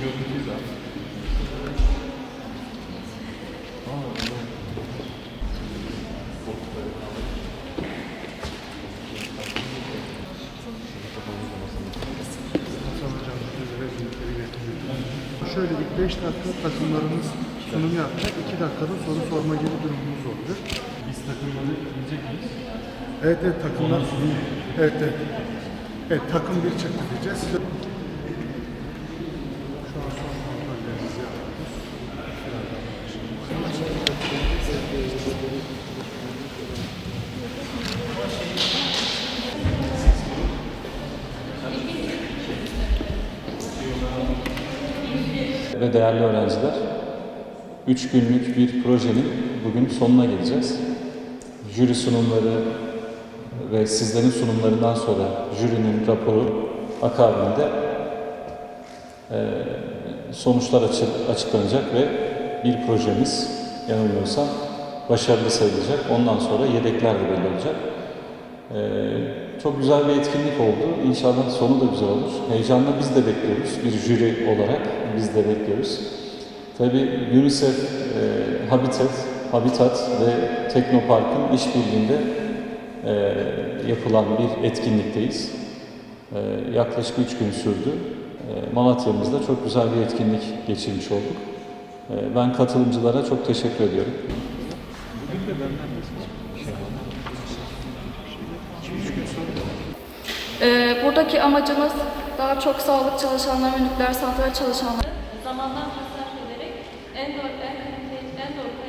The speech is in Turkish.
görüntüyü de. Şöyle ilk 5 dakika takımlarımız sunum yapacak. 2 dakikada soru sorma gibi durumumuz olacak. Biz takımları diyecek miyiz? Evet evet takımlar. Evet evet. Evet takım bir çıktı diyeceğiz. Ve değerli öğrenciler, 3 günlük bir projenin bugün sonuna geleceğiz. Jüri sunumları ve sizlerin sunumlarından sonra jürinin raporu akabinde eee, sonuçlar açı- açıklanacak ve bir projemiz yanılmıyorsam başarılı sayılacak. Ondan sonra yedekler de belli olacak. Ee, çok güzel bir etkinlik oldu. İnşallah sonu da güzel olur. Heyecanla biz de bekliyoruz. Bir jüri olarak biz de bekliyoruz. Tabii UNICEF, e, Habitat, Habitat ve Teknopark'ın işbirliğinde e, yapılan bir etkinlikteyiz. E, yaklaşık üç gün sürdü. E, Malatya'mızda çok güzel bir etkinlik geçirmiş olduk. E, ben katılımcılara çok teşekkür ediyorum. Ee, buradaki amacımız daha çok sağlık çalışanları ve nükleer santral çalışanları zamandan tasarruf ederek en doğru, en, en doğru